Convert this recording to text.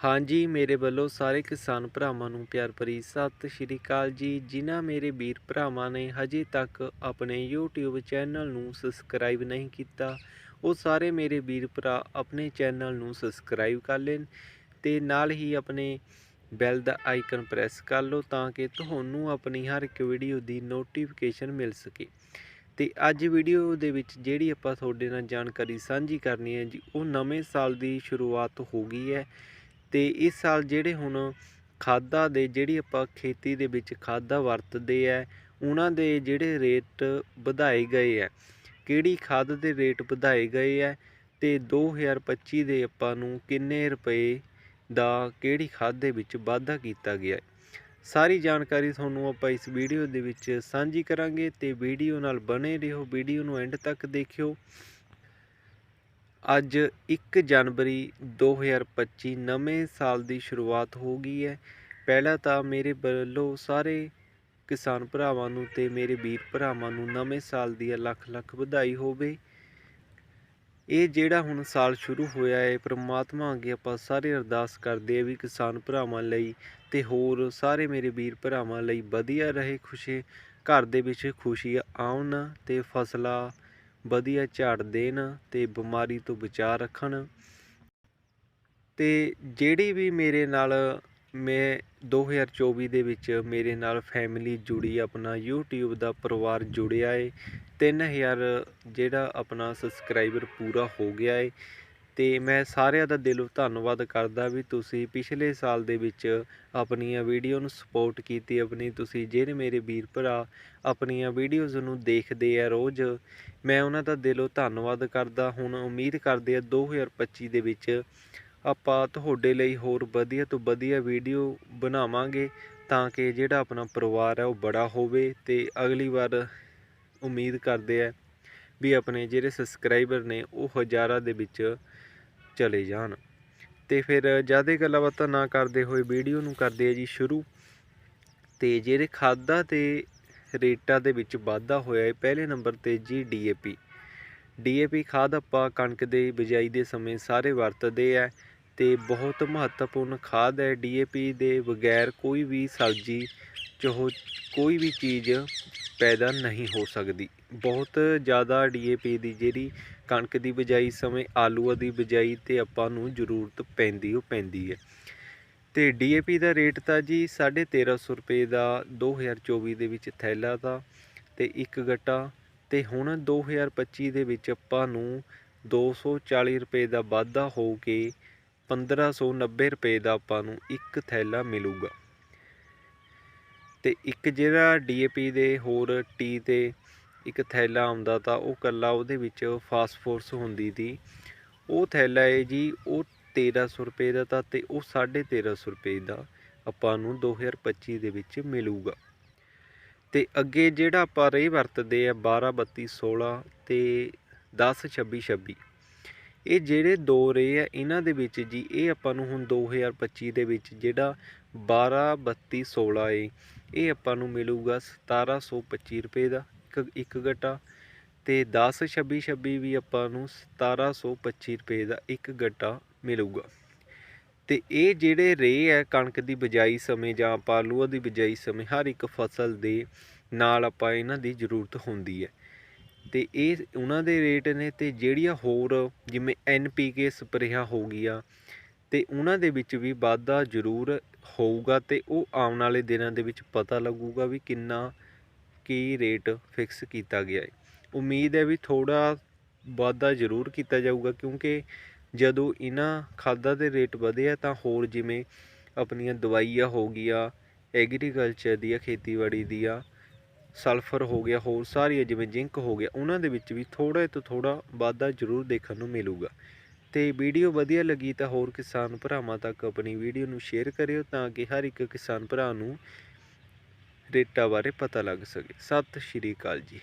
ਹਾਂਜੀ, ਮੇਰੇ ਵੱਲੋਂ ਸਾਰੇ ਕਿਸਾਨ ਭਰਾਵਾਂ ਨੂੰ ਪਿਆਰ ਭਰੀ ਸਤਿ ਸ਼੍ਰੀ ਅਕਾਲ ਜੀ। ਜਿਨ੍ਹਾਂ ਮੇਰੇ ਵੀਰ ਭਰਾਵਾਂ ਨੇ ਹਜੇ ਤੱਕ ਆਪਣੇ YouTube ਚੈਨਲ ਨੂੰ ਸਬਸਕ੍ਰਾਈਬ ਨਹੀਂ ਕੀਤਾ, ਉਹ ਸਾਰੇ ਮੇਰੇ ਵੀਰ ਭਰਾ ਆਪਣੇ ਚੈਨਲ ਨੂੰ ਸਬਸਕ੍ਰਾਈਬ ਕਰ ਲੈਣ ਤੇ ਨਾਲ ਹੀ ਆਪਣੇ ਬੈਲ ਦਾ ਆਈਕਨ ਪ੍ਰੈਸ ਕਰ ਲਓ ਤਾਂ ਕਿ ਤੁਹਾਨੂੰ ਆਪਣੀ ਹਰ ਇੱਕ ਵੀਡੀਓ ਦੀ ਨੋਟੀਫਿਕੇਸ਼ਨ ਮਿਲ ਸਕੇ। ਤੇ ਅੱਜ ਵੀਡੀਓ ਦੇ ਵਿੱਚ ਜਿਹੜੀ ਆਪਾਂ ਤੁਹਾਡੇ ਨਾਲ ਜਾਣਕਾਰੀ ਸਾਂਝੀ ਕਰਨੀ ਹੈ ਜੀ, ਉਹ ਨਵੇਂ ਸਾਲ ਦੀ ਸ਼ੁਰੂਆਤ ਹੋ ਗਈ ਹੈ। ਅਤੇ ਇਸ ਸਾਲ ਜਿਹੜੇ ਹੁਣ ਖਾਦਾਂ ਦੇ, ਜਿਹੜੀ ਆਪਾਂ ਖੇਤੀ ਦੇ ਵਿੱਚ ਖਾਦਾਂ ਵਰਤਦੇ ਹੈ ਉਹਨਾਂ ਦੇ ਜਿਹੜੇ ਰੇਟ ਵਧਾਏ ਗਏ ਹੈ ਕਿਹੜੀ ਖਾਦ ਦੇ ਰੇਟ ਵਧਾਏ ਗਏ ਹੈ ਅਤੇ ਦੋ ਹਜ਼ਾਰ ਪੱਚੀ ਦੇ ਆਪਾਂ ਨੂੰ ਕਿੰਨੇ ਰੁਪਏ ਦਾ ਕਿਹੜੀ ਖਾਦ ਦੇ ਵਿੱਚ ਵਾਧਾ ਕੀਤਾ ਗਿਆ ਸਾਰੀ ਜਾਣਕਾਰੀ ਤੁਹਾਨੂੰ ਆਪਾਂ ਇਸ ਵੀਡੀਓ ਦੇ ਵਿੱਚ ਸਾਂਝੀ ਕਰਾਂਗੇ ਤੇ ਵੀਡੀਓ ਨਾਲ ਬਣੇ ਰਹੋ, ਵੀਡੀਓ ਨੂੰ ਐਂਡ ਤੱਕ ਦੇਖਿਓ। ਅੱਜ ਇੱਕ ਜਨਵਰੀ 2025 ਨਵੇਂ ਸਾਲ ਦੀ ਸ਼ੁਰੂਆਤ ਹੋ ਗਈ ਹੈ। ਪਹਿਲਾਂ ਤਾਂ ਮੇਰੇ ਵੱਲੋਂ ਸਾਰੇ ਕਿਸਾਨ ਭਰਾਵਾਂ ਨੂੰ ਅਤੇ ਮੇਰੇ ਵੀਰ ਭਰਾਵਾਂ ਨੂੰ ਨਵੇਂ ਸਾਲ ਦੀ ਲੱਖ ਲੱਖ ਵਧਾਈ ਹੋਵੇ। ਇਹ ਜਿਹੜਾ ਹੁਣ ਸਾਲ ਸ਼ੁਰੂ ਹੋਇਆ ਹੈ, ਪ੍ਰਮਾਤਮਾ ਅੱਗੇ ਆਪਾਂ ਸਾਰੇ ਅਰਦਾਸ ਕਰਦੇ ਆ ਵੀ ਕਿਸਾਨ ਭਰਾਵਾਂ ਲਈ ਤੇ ਹੋਰ ਸਾਰੇ ਮੇਰੇ ਵੀਰ ਭਰਾਵਾਂ ਲਈ ਵਧੀਆ ਰਹੇ, ਖੁਸ਼ੀ ਘਰ ਦੇ ਵਿੱਚ ਖੁਸ਼ੀ ਆਉਣ ਤੇ ਫਸਲਾਂ ਵਧੀਆ ਝਾੜ ਦੇਣ ਅਤੇ ਬਿਮਾਰੀ ਤੋਂ ਬਚਾਅ ਰੱਖਣ। ਅਤੇ ਜਿਹੜੀ ਵੀ ਮੇਰੇ ਨਾਲ ਮੈਂ 2024 ਦੇ ਵਿੱਚ ਮੇਰੇ ਨਾਲ ਫੈਮਿਲੀ ਜੁੜੀ, ਆਪਣਾ ਯੂਟਿਊਬ ਦਾ ਪਰਿਵਾਰ ਜੁੜਿਆ ਹੈ ਤਿੰਨ ਹਜ਼ਾਰ ਜਿਹੜਾ ਆਪਣਾ ਸਬਸਕ੍ਰਾਈਬਰ ਪੂਰਾ ਹੋ ਗਿਆ ਹੈ ਅਤੇ ਮੈਂ ਸਾਰਿਆਂ ਦਾ ਦਿਲੋਂ ਧੰਨਵਾਦ ਕਰਦਾ ਵੀ ਤੁਸੀਂ ਪਿਛਲੇ ਸਾਲ ਦੇ ਵਿੱਚ ਆਪਣੀਆਂ ਵੀਡੀਓ ਨੂੰ ਸਪੋਰਟ ਕੀਤੀ, ਆਪਣੀ ਤੁਸੀਂ ਜਿਹੜੇ ਮੇਰੇ ਵੀਰ ਭਰਾ ਆਪਣੀਆਂ ਵੀਡੀਓਜ਼ ਨੂੰ ਦੇਖਦੇ ਆ ਰੋਜ਼, ਮੈਂ ਉਹਨਾਂ ਦਾ ਦਿਲੋਂ ਧੰਨਵਾਦ ਕਰਦਾ। ਹੁਣ ਉਮੀਦ ਕਰਦੇ ਆ 2025 ਦੇ ਵਿੱਚ ਆਪਾਂ ਤੁਹਾਡੇ ਲਈ ਹੋਰ ਵਧੀਆ ਤੋਂ ਵਧੀਆ ਵੀਡੀਓ ਬਣਾਵਾਂਗੇ ਤਾਂ ਕਿ ਜਿਹੜਾ ਆਪਣਾ ਪਰਿਵਾਰ ਹੈ ਉਹ ਬੜਾ ਹੋਵੇ ਤੇ ਅਗਲੀ ਵਾਰ ਉਮੀਦ ਕਰਦੇ ਆ ਵੀ ਆਪਣੇ ਜਿਹੜੇ ਸਬਸਕ੍ਰਾਈਬਰ ਨੇ ਉਹ ਹਜ਼ਾਰਾਂ ਦੇ ਵਿੱਚ ਚਲੇ ਜਾਣ। ਤੇ ਫਿਰ ਜ਼ਿਆਦਾ ਗੱਲਾਂ ਬਾਤਾਂ ਨਾ ਕਰਦੇ ਹੋਏ ਵੀਡੀਓ ਨੂੰ ਕਰਦੇ ਆ ਜੀ ਸ਼ੁਰੂ। ਤੇ ਜਿਹੜੇ ਖਾਦਾਂ ਤੇ ਰੇਟਾਂ ਦੇ ਵਿੱਚ ਵਾਧਾ ਹੋਇਆ ਹੈ ਪਹਿਲੇ ਨੰਬਰ ਤੇ ਜੀ ਡੀਏਪੀ ਡੀਏਪੀ ਖਾਦ ਆਪਾਂ ਕਣਕ ਦੇ ਬਿਜਾਈ ਦੇ ਸਮੇਂ ਸਾਰੇ ਵਰਤਦੇ ਆ ਤੇ ਬਹੁਤ ਮਹੱਤਵਪੂਰਨ ਖਾਦ ਹੈ ਡੀਏਪੀ ਦੇ ਬਗੈਰ ਕੋਈ ਵੀ ਸਬਜ਼ੀ, ਚਾਹੋ ਕੋਈ ਵੀ ਚੀਜ਼ ਪੈਦਾ ਨਹੀਂ ਹੋ ਸਕਦੀ। ਬਹੁਤ ਜ਼ਿਆਦਾ ਡੀਏਪੀ ਦੀ ਜਿਹੜੀ ਕਣਕ ਦੀ ਬਿਜਾਈ ਸਮੇਂ ਆਲੂਆਂ ਦੀ ਬਿਜਾਈ ਤੇ ਆਪਾਂ ਨੂੰ ਜ਼ਰੂਰਤ ਪੈਂਦੀ, ਉਹ ਪੈਂਦੀ ਹੈ। ਤੇ ਡੀਏਪੀ ਦਾ ਰੇਟ ਤਾਂ ਜੀ 1350 ਰੁਪਏ ਦਾ 2024 ਦੇ ਵਿੱਚ ਥੈਲਾ ਦਾ ਤੇ ਇੱਕ ਗੱਟਾ ਤੇ ਹੁਣ 2025 ਦੇ ਵਿੱਚ ਆਪਾਂ ਨੂੰ 240 ਰੁਪਏ ਦਾ ਵਾਧਾ ਹੋ ਕੇ 1590 ਰੁਪਏ ਦਾ ਆਪਾਂ ਨੂੰ ਇੱਕ ਥੈਲਾ ਮਿਲੂਗਾ। ਤੇ ਇੱਕ ਜਿਹੜਾ ਡੀਏਪੀ ਦੇ ਹੋਰ ਟੀ ਤੇ ਇੱਕ ਥੈਲਾ ਆਉਂਦਾ ਤਾਂ ਉਹ ਕੱਲਾ ਉਹਦੇ ਵਿੱਚ ਫਾਸਫੋਰਸ ਹੁੰਦੀ ਤੀ ਉਹ ਥੈਲਾ ਹੈ ਜੀ, ਉਹ 1300 ਰੁਪਏ ਦਾ ਤਾਂ ਤੇ ਉਹ 1350 ਰੁਪਏ ਦਾ ਆਪਾਂ ਨੂੰ 2025 ਦੇ ਵਿੱਚ ਮਿਲੂਗਾ। ਤੇ ਅੱਗੇ ਜਿਹੜਾ ਆਪਾਂ ਰੇ ਵਰਤਦੇ ਆ 12 32 16 ਤੇ 10 26 26 ਇਹ ਜਿਹੜੇ ਦੋ ਰੇ ਆ, ਇਹਨਾਂ ਦੇ ਵਿੱਚ ਜੀ, ਇਹ ਆਪਾਂ ਨੂੰ ਹੁਣ 2025 ਦੇ ਵਿੱਚ ਜਿਹੜਾ 12 32 16 ਏ ਇਹ ਆਪਾਂ ਨੂੰ ਮਿਲੂਗਾ 1725 ਰੁਪਏ ਦਾ, ਇੱਕ ਇੱਕ ਗੱਟਾ। ਤੇ 10 26 26 ਵੀ ਆਪਾਂ ਨੂੰ 1725 ਰੁਪਏ ਦਾ ਇੱਕ ਗੱਟਾ ਮਿਲੂਗਾ। ਤੇ ਇਹ ਜਿਹੜੇ ਰੇ ਹੈ ਕਣਕ ਦੀ ਬਿਜਾਈ ਸਮੇਂ ਜਾਂ ਆਪਾਂ ਆਲੂਆਂ ਦੀ ਬਿਜਾਈ ਸਮੇਂ, ਹਰ ਇੱਕ ਫਸਲ ਦੇ ਨਾਲ ਆਪਾਂ ਇਹਨਾਂ ਦੀ ਜ਼ਰੂਰਤ ਹੁੰਦੀ ਹੈ। ਤੇ ਇਹ ਉਹਨਾਂ ਦੇ ਰੇਟ ਨੇ ਤੇ ਜਿਹੜੀਆਂ ਹੋਰ ਜਿਵੇਂ ਐਨਪੀਕੇ ਸਪਰੇਹਾਂ ਹੋ ਗਈਆਂ, ਤੇ ਉਹਨਾਂ ਦੇ ਵਿੱਚ ਵੀ ਵਾਧਾ ਜ਼ਰੂਰ ਹੋਊਗਾ ਤੇ ਉਹ ਆਉਣ ਵਾਲੇ ਦਿਨਾਂ ਦੇ ਵਿੱਚ ਪਤਾ ਲੱਗੂਗਾ ਵੀ ਕਿੰਨਾ ਕੀ ਰੇਟ ਫਿਕਸ ਕੀਤਾ ਗਿਆ ਹੈ। ਉਮੀਦ ਹੈ ਵੀ ਥੋੜਾ ਵਾਧਾ ਜ਼ਰੂਰ ਕੀਤਾ ਜਾਊਗਾ ਕਿਉਂਕਿ ਜਦੋਂ ਇਹਨਾਂ ਖਾਦਾਂ ਦੇ ਰੇਟ ਵਧੇ ਆ ਤਾਂ ਹੋਰ ਜਿਵੇਂ ਆਪਣੀਆਂ ਦਵਾਈਆਂ ਹੋ ਗਈਆਂ ਐਗਰੀਕਲਚਰ ਦੀਆਂ, ਖੇਤੀਬਾੜੀ ਦੀਆਂ ਸਲਫਰ ਹੋ ਗਿਆ, ਹੋਰ ਸਾਰੀਆਂ ਜਿਵੇਂ ਜ਼ਿੰਕ ਹੋ ਗਿਆ, ਉਹਨਾਂ ਦੇ ਵਿੱਚ ਵੀ ਥੋੜਾ ਤੋਂ ਥੋੜਾ ਵਾਧਾ ਜ਼ਰੂਰ ਦੇਖਣ ਨੂੰ ਮਿਲੂਗਾ। ਤੇ ਵੀਡੀਓ ਵਧੀਆ ਲੱਗੀ ਤਾਂ ਹੋਰ ਕਿਸਾਨ ਭਰਾਵਾਂ ਤੱਕ ਆਪਣੀ ਵੀਡੀਓ ਨੂੰ ਸ਼ੇਅਰ ਕਰਿਓ ਤਾਂ ਕਿ ਹਰ ਇੱਕ ਕਿਸਾਨ ਭਰਾ ਨੂੰ ਰੇਟਾਂ ਬਾਰੇ ਪਤਾ ਲੱਗ ਸਕੇ। ਸਤਿ ਸ਼੍ਰੀ ਅਕਾਲ ਜੀ।